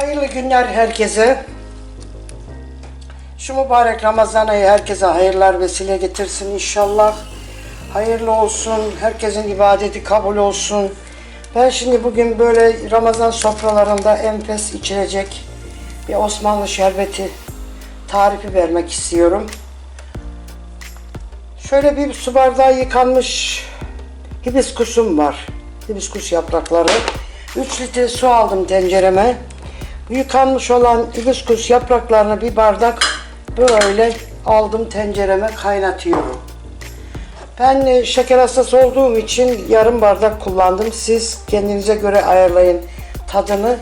Hayırlı günler herkese. Şu mübarek Ramazan ayı herkese hayırlar vesile getirsin inşallah. Hayırlı olsun, herkesin ibadeti kabul olsun. Ben şimdi bugün böyle Ramazan sofralarında enfes içilecek bir Osmanlı şerbeti tarifi vermek istiyorum. Şöyle bir su bardağı yıkanmış hibiskusum var. Hibiskus yaprakları. 3 litre su aldım tencereme. Yıkanmış olan hibiskus yapraklarını bir bardak böyle aldım tencereme kaynatıyorum. Ben e, şeker hastası olduğum için yarım bardak kullandım. Siz kendinize göre ayarlayın tadını.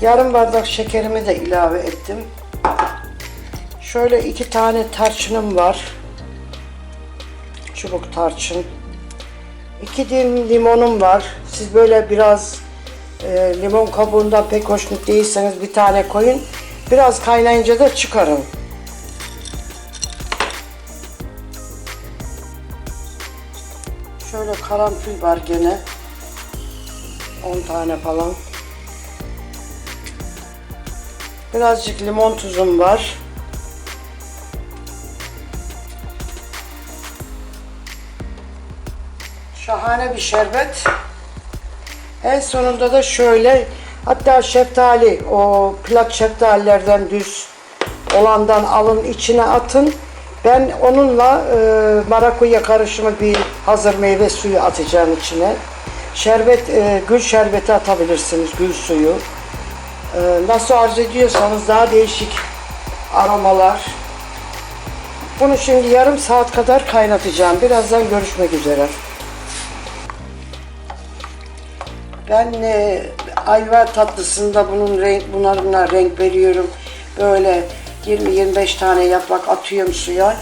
Yarım bardak şekerimi de ilave ettim. Şöyle iki tane tarçınım var. Çubuk tarçın. İki dilim limonum var. Siz böyle biraz e, limon kabuğundan pek hoşnut değilseniz bir tane koyun. Biraz kaynayınca da çıkarın. Şöyle karanfil var gene. 10 tane falan. Birazcık limon tuzum var. Şahane bir şerbet. En sonunda da şöyle hatta şeftali o plak şeftalilerden düz olandan alın içine atın. Ben onunla e, marakuya karışımı bir hazır meyve suyu atacağım içine. Şerbet, e, gül şerbeti atabilirsiniz, gül suyu. E, nasıl arzu ediyorsanız daha değişik aromalar. Bunu şimdi yarım saat kadar kaynatacağım. Birazdan görüşmek üzere. Ben e, ayva tatlısında bunun renk, bunlarına renk veriyorum. Böyle 20-25 tane yaprak atıyorum suya.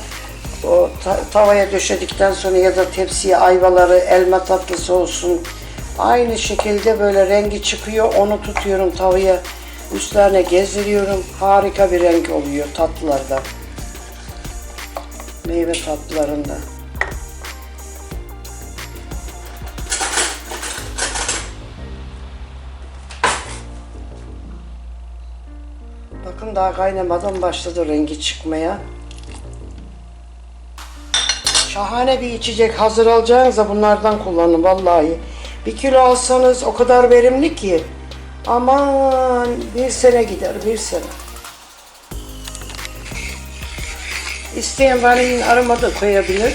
O ta- tavaya döşedikten sonra ya da tepsiye ayvaları, elma tatlısı olsun. Aynı şekilde böyle rengi çıkıyor. Onu tutuyorum tavaya üstlerine gezdiriyorum. Harika bir renk oluyor tatlılarda. Meyve tatlılarında. Bakın daha kaynamadan başladı rengi çıkmaya. Şahane bir içecek hazır alacağınızda bunlardan kullanın vallahi. Bir kilo alsanız o kadar verimli ki. Aman bir sene gider bir sene. İsteyen vanilin aroma da koyabilir.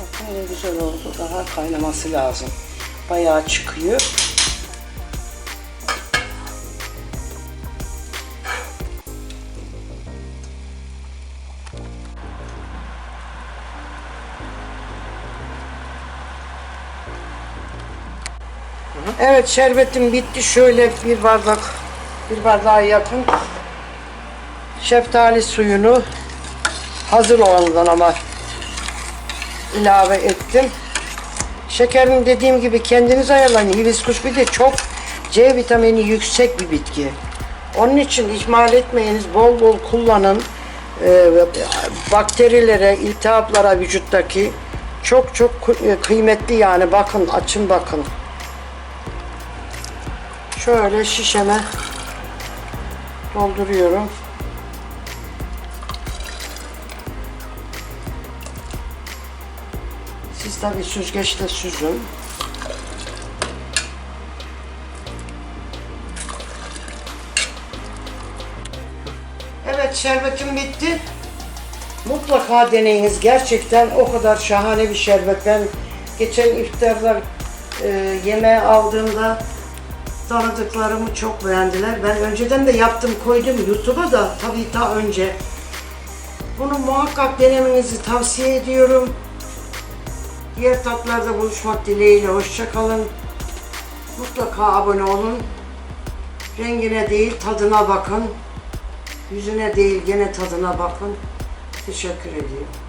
Bakın ne güzel oldu. Daha kaynaması lazım. Bayağı çıkıyor. Evet şerbetim bitti. Şöyle bir bardak bir bardağa yakın şeftali suyunu hazır olandan ama ilave ettim. Şekerini dediğim gibi kendiniz ayarlayın. Hibiskus bir de çok C vitamini yüksek bir bitki. Onun için ihmal etmeyiniz. Bol bol kullanın. Ee, bakterilere, iltihaplara vücuttaki çok çok kı- kıymetli yani. Bakın, açın bakın. Şöyle şişeme dolduruyorum. Siz tabii süzgeçte süzün. Evet şerbetim bitti. Mutlaka deneyiniz. Gerçekten o kadar şahane bir şerbet. Ben geçen iftarlar e, yemeğe aldığımda tanıdıklarımı çok beğendiler. Ben önceden de yaptım koydum YouTube'a da tabii daha önce. Bunu muhakkak denemenizi tavsiye ediyorum. Diğer tatlarda buluşmak dileğiyle hoşça kalın. Mutlaka abone olun. Rengine değil tadına bakın. Yüzüne değil gene tadına bakın. Teşekkür ediyorum.